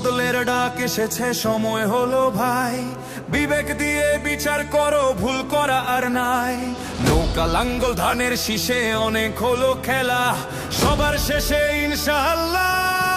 বদলের ডাক এসেছে, সময় হলো ভাই। বিবেক দিয়ে বিচার করো, ভুল করা আর নাই। নৌকা লাঙ্গল ধানের শীষে অনেক হলো খেলা। সবার শেষে ইনশাআল্লাহ।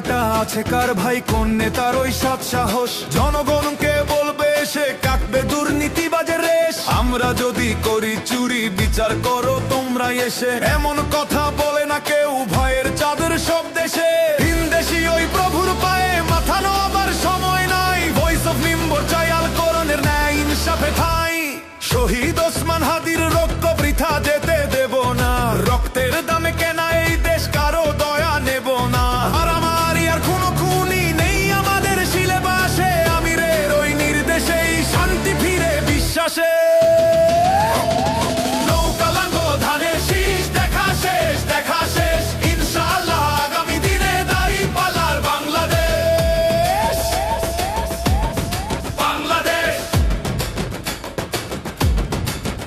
পাটা আছে কার ভাই, কোন নেতার ওই সাত সাহস? জনগণকে বলবে, সে কাটবে দুর্নীতিবাজের রেশ। আমরা যদি করি চুরি, বিচার করো তোমরা এসে। এমন কথা বলে না কেউ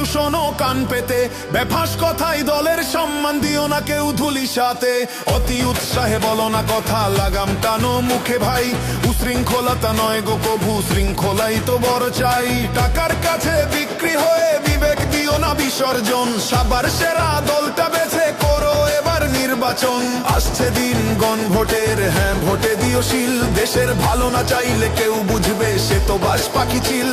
একটু শোনো কান পেতে। বেফাস কথাই দলের সম্মান, দিও না কেউ ধুলি সাথে। অতি উৎসাহে বলো না কথা, লাগাম টানো মুখে ভাই। উশৃঙ্খলতা নয় গো কভু, শৃঙ্খলাই তো বড় চাই। টাকার কাছে বিক্রি হয়ে বিবেক দিও না বিসর্জন। সাবার সেরা দলটা বেছে করো এবার নির্বাচন। আসছে দিন গণ ভোটের হ্যাঁ ভোটে দিও শিল। দেশের ভালো না চাইলে কেউ বুঝবে, সে তো বাস পাখি চিল।